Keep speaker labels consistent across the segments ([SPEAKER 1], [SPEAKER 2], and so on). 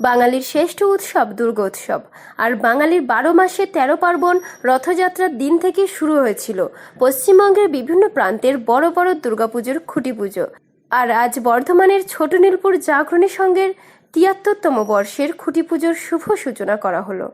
[SPEAKER 1] বাঙালির শ্রেষ্ঠ উৎসব দুর্গোৎসব। আর বাঙালির বারো মাসে তেরো পার্বণ রথযাত্রার দিন থেকে শুরু হয়েছিল। পশ্চিমবঙ্গের বিভিন্ন প্রান্তের বড় বড় দুর্গাপুজোর খুঁটি পুজো। আর আজ বর্ধমানের ছোট নীলপুর জাগরণী সংঘের তিয়াত্তরতম বর্ষের খুঁটি পুজোর শুভ সূচনা করা হলো।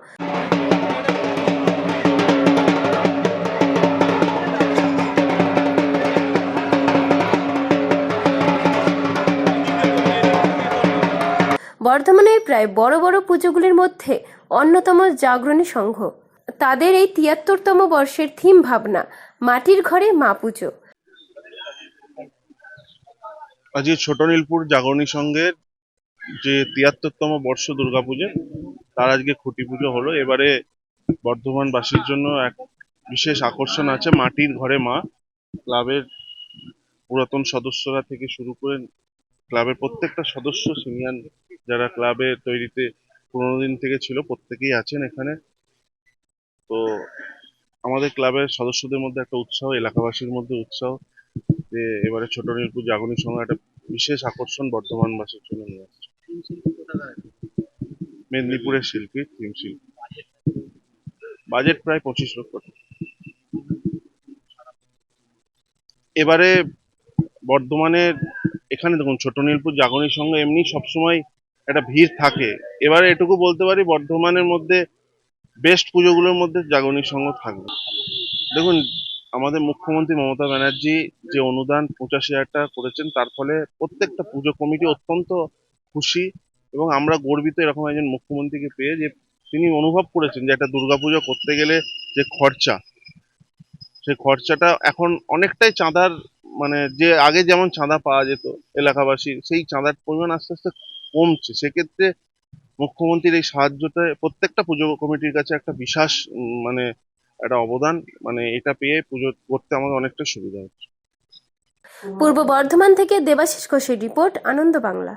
[SPEAKER 1] বর্ধমানের প্রায় বড় বড় পুজোগুলির মধ্যে অন্যতম জাগরণী সংঘ। তাদের এই তিয়াত্তরতম বর্ষের থিম ভাবনা, মাটির ঘরে মা পুজো।
[SPEAKER 2] আজকে ছোট নীলপুর জাগরণী সংঘের যে তিয়াত্তরতম বর্ষ দুর্গাপুজো তার আজকে খুঁটি পুজো হলো। এবারে বর্ধমানবাসীর জন্য এক বিশেষ আকর্ষণ আছে, মাটির ঘরে মা। ক্লাবের পুরাতন সদস্যরা থেকে শুরু করে ক্লাবের প্রত্যেকটা সদস্য সিনিয়র যারা ক্লাবের তৈরিতে পনেরো দিন থেকে ছিল, প্রত্যেকেই আছেন এখানে। তো আমাদের ক্লাবের সদস্যদের মধ্যে একটা উৎসাহ, এলাকাবাসীর মধ্যে উৎসাহ যে এবারে ছোট নীলপুর জাগরণী সংঘ একটা বিশেষ আকর্ষণ বর্ধমানবাসীর জন্য নিয়ে আসছে। মেদিনীপুরের শিল্পী, থিম শিল্পী। বাজেট প্রায় পঁচিশ লক্ষ টাকা। এবারে বর্ধমানের এখানে দেখুন, ছোট নীলপুর জাগরণী সংঘ এমনি সবসময় একটা ভিড় থাকে। এবারে এটুকু বলতে পারি, বর্ধমানের মধ্যে বেস্ট পুজোগুলোর মধ্যে জাগরণী সংঘ থাকবে। দেখুন, আমাদের মুখ্যমন্ত্রী মমতা ব্যানার্জি যে অনুদান পঁচাশি হাজার টাকা করেছেন, তার ফলে প্রত্যেকটা পুজো কমিটি অত্যন্ত খুশি এবং আমরা গর্বিত এরকম একজন মুখ্যমন্ত্রীকে পেয়ে যে তিনি অনুভব করেছেন যে একটা দুর্গাপুজো করতে গেলে যে খরচা, সেই খরচাটা এখন অনেকটাই চাঁদার মানে যে আগে যেমন চাঁদা পাওয়া যেত এলাকাবাসীর সেই চাঁদার পরিমাণ আস্তে আস্তে কমছে। সেক্ষেত্রে মুখ্যমন্ত্রীর এই সাহায্যটা প্রত্যেকটা পুজো কমিটির কাছে একটা বিশ্বাস মানে একটা অবদান মানে এটা পেয়ে পুজো করতে আমাদের অনেকটা সুবিধা হচ্ছে।
[SPEAKER 1] পূর্ব বর্ধমান থেকে দেবাশিষ ঘোষের রিপোর্ট, আনন্দ বাংলা।